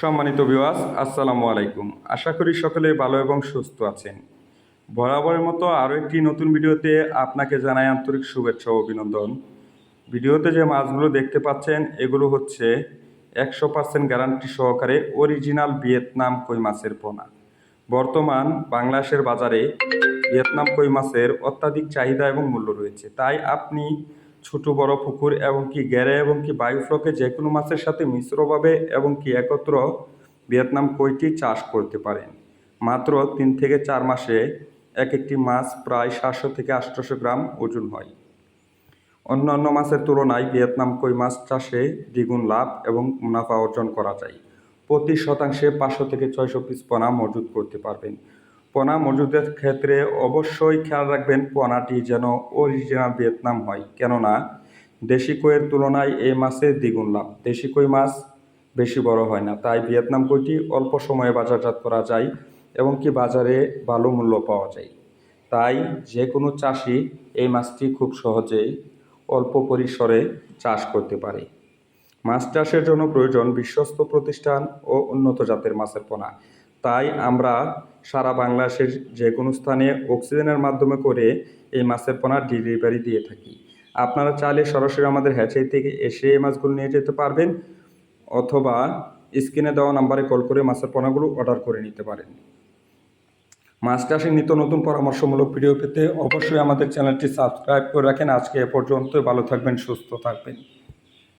সম্মানিত বিওয়াস আসসালামু আলাইকুম। আশা করি সকলে ভালো এবং সুস্থ আছেন। বরাবরের মতো আরও একটি নতুন ভিডিওতে আপনাকে জানাই আন্তরিক শুভেচ্ছা ও অভিনন্দন। ভিডিওতে যে মাছগুলো দেখতে পাচ্ছেন, এগুলো হচ্ছে একশো পার্সেন্ট গ্যারান্টি সহকারে অরিজিনাল ভিয়েতনাম কই মাছের পোনা। বর্তমান বাংলাদেশের বাজারে ভিয়েতনাম কই মাছের অত্যাধিক চাহিদা এবং মূল্য রয়েছে। তাই আপনি ছোট বড় পুকুর এবং কি গ্যারে এবং কি বায়ুফ্লকে যে কোনো মাছের সাথে মিশ্রভাবে এবং কি একত্র ভিয়েতনাম কইটি চাষ করতে পারেন। মাত্র তিন থেকে চার মাসে এক একটি মাছ প্রায় সাতশো থেকে আটশোশো গ্রাম ওজন হয়। অন্যান্য মাছের তুলনায় ভিয়েতনাম কই মাছ চাষে দ্বিগুণ লাভ এবং মুনাফা অর্জন করা যায়। প্রতি শতাংশে পাঁচশো থেকে ছয়শো পিস পোনা মজুত করতে পারবেন। পোনা মজুদের ক্ষেত্রে অবশ্যই খেয়াল রাখবেন, পোনাটি যেন অরিজিনাল ভিয়েতনাম হয়। কেননা, দেশি কইয়ের তুলনায় এই মাছের দ্বিগুণ লাভ। দেশি কই মাছ বেশি বড় হয় না, তাই ভিয়েতনাম কইটি অল্প সময়ে বাজারজাত করা যায় এবং কি বাজারে ভালো মূল্য পাওয়া যায়। তাই যে কোনো চাষি এই মাছটি খুব সহজেই অল্প পরিসরে চাষ করতে পারে। মাছ চাষের জন্য প্রয়োজন বিশ্বস্ত প্রতিষ্ঠান ও উন্নত জাতের মাছের পোনা। তাই আমরা সারা বাংলাদেশের যে কোনো স্থানে অক্সিজেনের মাধ্যমে করে এই মাছের পোনা ডেলিভারি দিয়ে থাকি। আপনারা চাইলে সরাসরি আমাদের হ্যাচারি থেকে এসে এই মাছগুলো নিয়ে যেতে পারবেন অথবা স্ক্রিনে দেওয়া নাম্বারে কল করে মাছের পোনাগুলো অর্ডার করে নিতে পারেন। মাছ চাষের নিত্য নতুন পরামর্শমূলক ভিডিও পেতে অবশ্যই আমাদের চ্যানেলটি সাবস্ক্রাইব করে রাখেন। আজকে এ পর্যন্ত ভালো থাকবেন, সুস্থ থাকবেন।